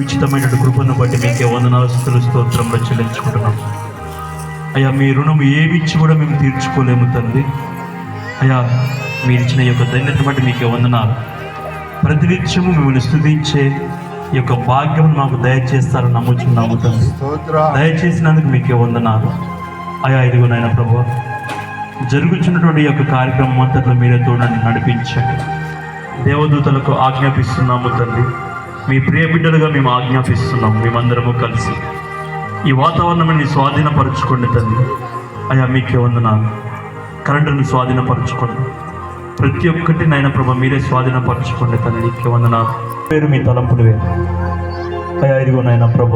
ఉచితమైన కృపను బట్టి మీకే వందనాలు స్థుతులు స్తోత్రంలో చెల్లించుకుంటున్నాం. అయ్యా మీ రుణం ఏమి ఇచ్చి కూడా మేము తీర్చుకోలేము తండ్రి. అయ్యా మీరు ఇచ్చిన యొక్క ధన్యత బట్టి మీకే వందనాలు. ప్రతినిత్యము మిమ్మల్ని స్థుతించే ఈ యొక్క భాగ్యం మాకు దయచేస్తారని నమ్ముచున్నాము తండ్రి. దయచేసినందుకు మీకే వందనాలు. అయా ఇదిగో నాయన ప్రభు జరుగుతున్నటువంటి యొక్క కార్యక్రమం అంతట్లో మీరే తోడని నడిపించండి. దేవదూతలకు ఆజ్ఞాపిస్తున్నాము తండ్రి. మీ ప్రియ బిడ్డలుగా మేము ఆజ్ఞాపిస్తున్నాం మేమందరము కలిసి. ఈ వాతావరణాన్ని స్వాధీనపరచుకోండి తల్లి. అయా మీకే వందనాలు. కరెంటును స్వాధీనపరచుకోండి. ప్రతి ఒక్కటి నాయన ప్రభ మీరే స్వాధీనపరచుకోండి తండ్రి నీకే వందనాలు. పేరు మీ తలంపులు వేరు. అయ్యా ఇదిగో నాయన ప్రభ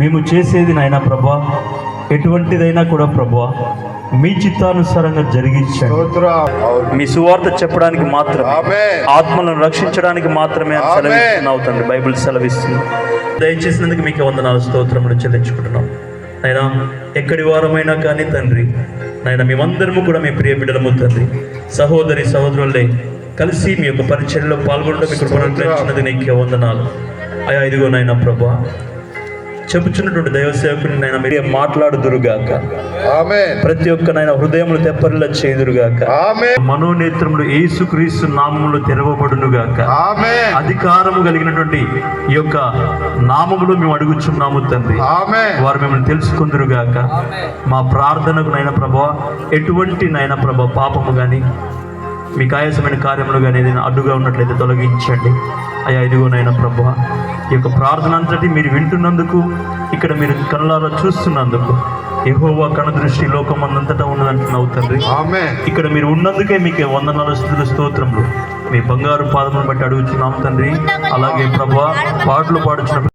మేము చేసేది నాయన ప్రభ ఎటువంటిదైనా కూడా ప్రభా మీ చిత్తానుసారంగా జరిగించండి. స్తోత్ర. మీ సువార్త చెప్పడానికి మాత్రమే ఆమేన్. ఆత్మలను రక్షించడానికి మాత్రమే. సెలవిస్తున్నావు తండ్రి బైబిల్ సెలవిస్తుంది. దయచేసినందుకు మీకు వందనాలు స్తోత్రములు చెల్లించుకుంటున్నాం. అయినా ఎక్కడి వారమైనా కానీ తండ్రి నాయన మేమందరము కూడా మీ ప్రియ బిడ్డలము తండ్రి సహోదరి సహోదరులే కలిసి మీ యొక్క పరిచర్యలో పాల్గొనడం మీకు పునరుద్ధరించినది నీకే వందనాలు. అయా ఇదిగో నాయన ప్రభా చెప్పుచున్నటువంటి దైవ సేవకుని నాయన మీరే మాట్లాడుదురుగాక. ఆమేన్. ప్రతి ఒక్క నాయన హృదయములు తెప్పరిలా చేదురుగాక మనోనేత్రములు యేసుక్రీస్తు నామములు తెరవబడునుగాక. అధికారము కలిగినటువంటి ఈ యొక్క నామములు మేము అడుగుచున్నాము తండ్రి. ఆమేన్. వారు మిమ్మల్ని తెలుసుకుందరుగాక. మా ప్రార్థనకు నైనా ప్రభా ఎటువంటి నైనా ప్రభా పాపము కానీ మీకు ఆయాసమైన కార్యములు కానీ ఏదైనా అడ్డుగా ఉన్నట్లయితే తొలగించండి. అయ్యా ఇదిగోనైనా ప్రభా ఈ యొక్క ప్రార్థన అంతటి మీరు వింటున్నందుకు ఇక్కడ మీరు కళ్ళారా చూస్తున్నందుకు యెహోవా కణ దృష్టి లోకమందంతటా ఉన్నదంటున్నావు తండ్రి. ఇక్కడ మీరు ఉన్నందుకే మీకు వందనాలు స్థుతుల స్తోత్రములు. మీ బంగారు పాదములను బట్టి అడుగుతున్నాం తండ్రి. అలాగే ప్రభా పాటలు పాడుచున్న